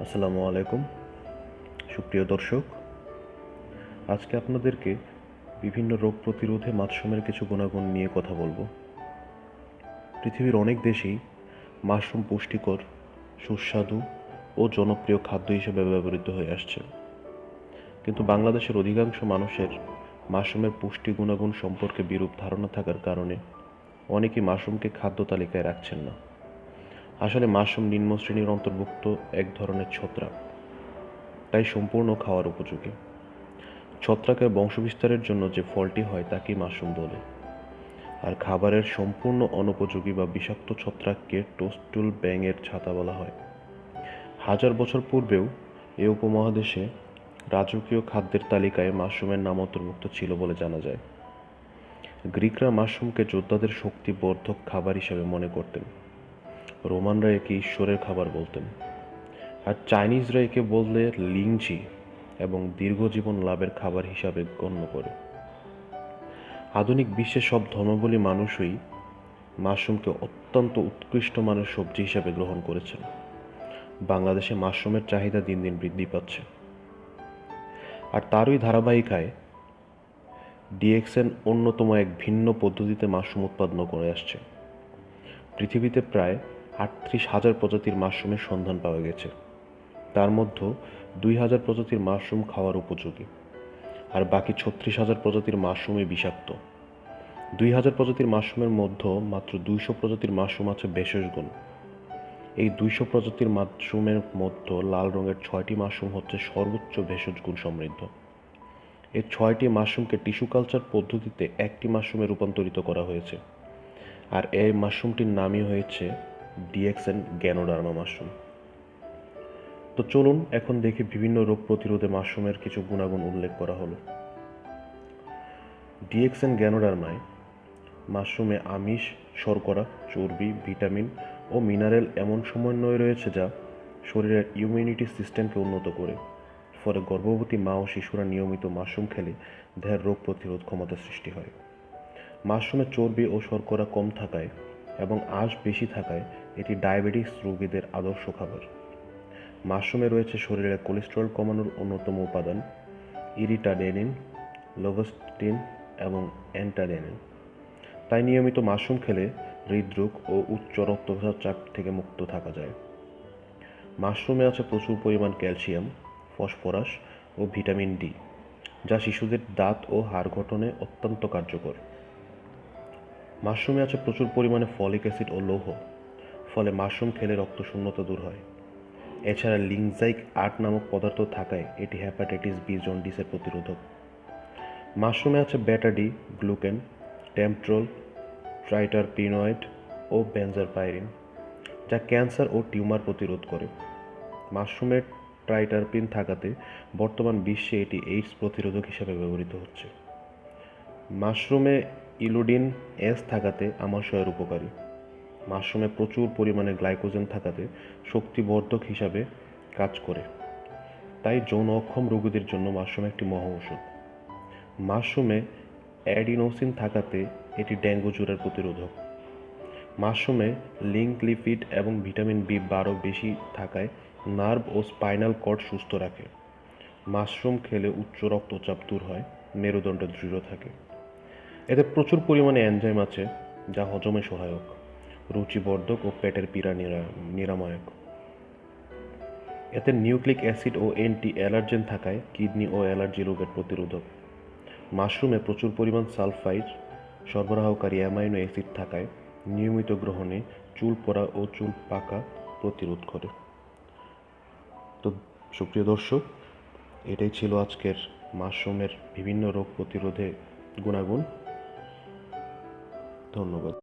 আসসালামু আলাইকুম। সুপ্রিয় দর্শক, আজকে আপনাদেরকে বিভিন্ন রোগ প্রতিরোধে মাশরুমের কিছু গুণাগুণ নিয়ে কথা বলব। পৃথিবীর অনেক দেশেই মাশরুম পুষ্টিকর, সুস্বাদু ও জনপ্রিয় খাদ্য হিসেবে ব্যবহৃত হয়ে আসছে। কিন্তু বাংলাদেশের অধিকাংশ মানুষের মাশরুমের পুষ্টি গুণাগুণ সম্পর্কে বিরূপ ধারণা থাকার কারণে অনেকেই মাশরুমকে খাদ্য তালিকায় রাখছেন না। আসলে মাশরুম নিম্ন শ্রেণির অন্তর্ভুক্ত এক ধরনের ছত্রাক, তাই সম্পূর্ণ খাওয়ার উপযোগী। ছত্রাকের বংশবিস্তারের জন্য যে ফলটি হয় তাকেই মাশরুম বলে? আর খাবারের সম্পূর্ণ অনুপযোগী বা বিষাক্ত ছত্রাককে টোস্টুল ব্যাঙের ছাতা বলা হয়। হাজার বছর পূর্বেও এ উপমহাদেশে রাজকীয় খাদ্যের তালিকায় মাশরুমের নাম অন্তর্ভুক্ত ছিল বলে জানা যায়। গ্রিকরা মাশরুমকে যোদ্ধাদের শক্তিবর্ধক খাবার হিসেবে মনে করতেন। রোমানরা একে ঈশ্বরের খাবার বলতেন। আর চাইনিজরা একে বললে লিংচি এবং দীর্ঘজীবন লাভের খাবার হিসাবে গণ্য করে। আধুনিক বিশ্বে সব ধর্মাবলী মানুষই মাশরুমকে অত্যন্ত উৎকৃষ্ট মানের সবজি হিসাবে গ্রহণ করেছেন। বাংলাদেশে মাশরুমের চাহিদা দিন দিন বৃদ্ধি পাচ্ছে। আর তারই ধারাবাহিকায় ডিএক্সএন অন্যতম এক ভিন্ন পদ্ধতিতে মাশরুম উৎপাদন করে আসছে। পৃথিবীতে প্রায় আটত্রিশ হাজার প্রজাতির মাশরুমের সন্ধান পাওয়া গেছে। তার মধ্যে দুই হাজার প্রজাতির মাশরুম খাওয়ার উপযোগী আর বাকি ছত্রিশ হাজার প্রজাতির মাশরুমে বিষাক্ত। দুই হাজার প্রজাতির মাশরুমের মধ্যে মাত্র দুইশো প্রজাতির মাশরুম আছে ভেষজ গুণ। এই দুইশো প্রজাতির মাশরুমের মধ্যে লাল রঙের ছয়টি মাশরুম হচ্ছে সর্বোচ্চ ভেষজ গুণ সমৃদ্ধ। এই ছয়টি মাশরুমকে টিস্যু কালচার পদ্ধতিতে একটি মাশরুমে রূপান্তরিত করা হয়েছে। আর এই মাশরুমটির নামই হয়েছে ডিএক্সএন গ্যানোডার্মা মাশরুম। তো চলুন এখন দেখি বিভিন্ন রোগ প্রতিরোধে মাশরুমের কিছু গুণাগুণ উল্লেখ করা হলো। ডিএক্সএন গ্যানোডার্মায় মাশরুমে আমিষ, শর্করা, চর্বি, ভিটামিন ও মিনারেল এমন সমন্বয় রয়েছে যা শরীরের ইমিউনিটি সিস্টেমকে উন্নত করে। ফলে গর্ভবতী মা ও শিশুরা নিয়মিত মাশরুম খেলে দেহের রোগ প্রতিরোধ ক্ষমতা সৃষ্টি হয়। মাশরুমে চর্বি ও শর্করা কম থাকায় এবং আঁশ বেশি থাকায় এটি ডায়াবেটিস রোগীদের আদর্শ খাবার। মাশরুমে রয়েছে শরীরে কোলেস্টেরল কমানোর অন্যতম উপাদান, ইরিটাডেনিন লোভস্টিন এবং অ্যান্টাডেনিন। তাই নিয়মিত মাশরুম খেলে হৃদরোগ ও উচ্চ রক্তচাপ থেকে মুক্ত থাকা যায়। মাশরুমে আছে প্রচুর পরিমাণ ক্যালসিয়াম, ফসফরাস ও ভিটামিন ডি, যা শিশুদের দাঁত ও হাড় গঠনে অত্যন্ত কার্যকর। মাশরুমে আছে প্রচুর পরিমাণে ফলিক অ্যাসিড ও লৌহ। ফলে মাশরুম খেলে রক্তশূন্যতা দূর হয়। এছাড়া লিংজাইক আট নামক পদার্থ থাকায় এটি হ্যাপাটাইটিস বি জন্ডিসের প্রতিরোধক। মাশরুমে আছে ব্যাটাডি গ্লুকেন, টেমট্রোল, ট্রাইটারপিনয়েড ও বেনজারপাইরিন, যা ক্যান্সার ও টিউমার প্রতিরোধ করে। মাশরুমের ট্রাইটারপিন থাকাতে বর্তমান বিশ্বে এটি এইডস প্রতিরোধক হিসেবে ব্যবহৃত হচ্ছে। মাশরুমে ইলোডিন এস থাকাতে আমাশয়ের উপকারী। মাশরুমে প্রচুর পরিমাণে গ্লাইকোজেন থাকাতে শক্তিবর্ধক হিসাবে কাজ করে। তাই যৌন অক্ষম রোগীদের জন্য মাশরুম একটি মহা ওষুধ মাশরুমে অ্যাডিনোসিন থাকাতে এটি ডেঙ্গু জ্বরের প্রতিরোধক। মাশরুমে লিঙ্ক লিপিড এবং ভিটামিন বি বারো বেশি থাকায় নার্ভ ও স্পাইনাল কর্ড সুস্থ রাখে। মাশরুম খেলে উচ্চ রক্তচাপ দূর হয়, মেরুদণ্ড দৃঢ় থাকে। এতে প্রচুর পরিমাণে এনজাইম আছে, যা হজমে সহায়ক, রুচিবর্ধক ও পেটের পীড়া নিরাময়ক। এতে নিউক্লিক অ্যাসিড ও অ্যান্টি অ্যালার্জেন থাকায় কিডনি ও অ্যালার্জি রোগের প্রতিরোধক। মাশরুমে প্রচুর পরিমাণ সালফাইড, সরবরাহকারী অ্যামাইনো অ্যাসিড থাকায় নিয়মিত গ্রহণে চুল পড়া ও চুল পাকা প্রতিরোধ করে। তো সুপ্রিয় দর্শক, এটাই ছিল আজকের মাশরুমের বিভিন্ন রোগ প্রতিরোধে গুণাগুণ। ধন্যবাদ।